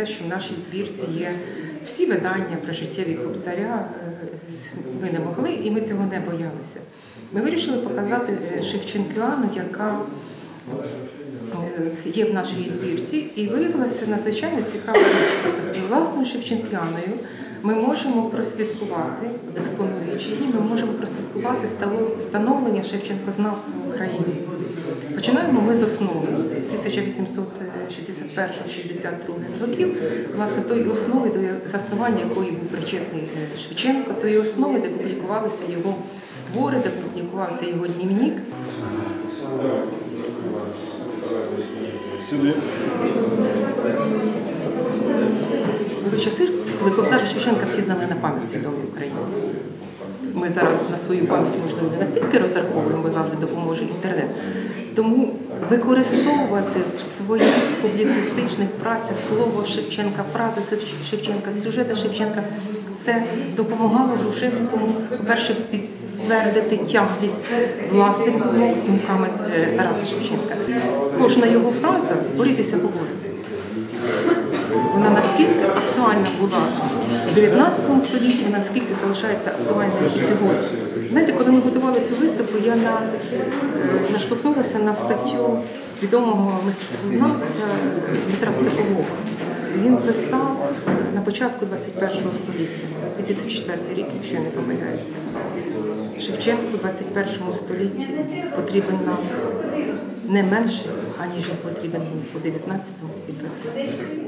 те, що в нашій збірці є всі видання про життя Кобзаря. Е, Ми не могли, і ми цього не боялися. Ми вирішили показати Шевченкіану, яка е, є в нашій збірці, і виявилася надзвичайно цікава річ. Тобто власною Шевченкіаною ми можемо прослідкувати, експонуючи її, ми можемо прослідкувати становлення Шевченкознавства в Україні. Починаємо ми з основи 1861-62 років, власне, тої основи, до заснування якої був причетний е, Шевченко, тої основи, де публікувалися його твори, де публікувався його дневник. Сюди. Були часи, коли Кобзар Шевченка всі знали на пам'ять свідомі українці. Ми зараз на свою пам'ять, можливо, не настільки розраховуємо, бо завжди допоможе інтернет. Тому використовувати в своїх публіцистичних працях слово Шевченка, фрази Шевченка, сюжети Шевченка, це допомагало Грушевському, по-перше, підтвердити тяглість власних думок з думками е, Тараса Шевченка. Кожна його фраза борітися говорити вона наскільки актуальна була в 19 столітті, наскільки залишається актуальною і сьогодні. Знаєте, коли ми готували цю виставку, я на, е, наштовхнулася на статтю відомого мистецтвознавця Дмитра Степового. Він писав на початку 21 століття, 2004 рік, якщо я не помиляюся. Шевченку в 21 столітті потрібен нам не менше, аніж він потрібен був у 19 і 20.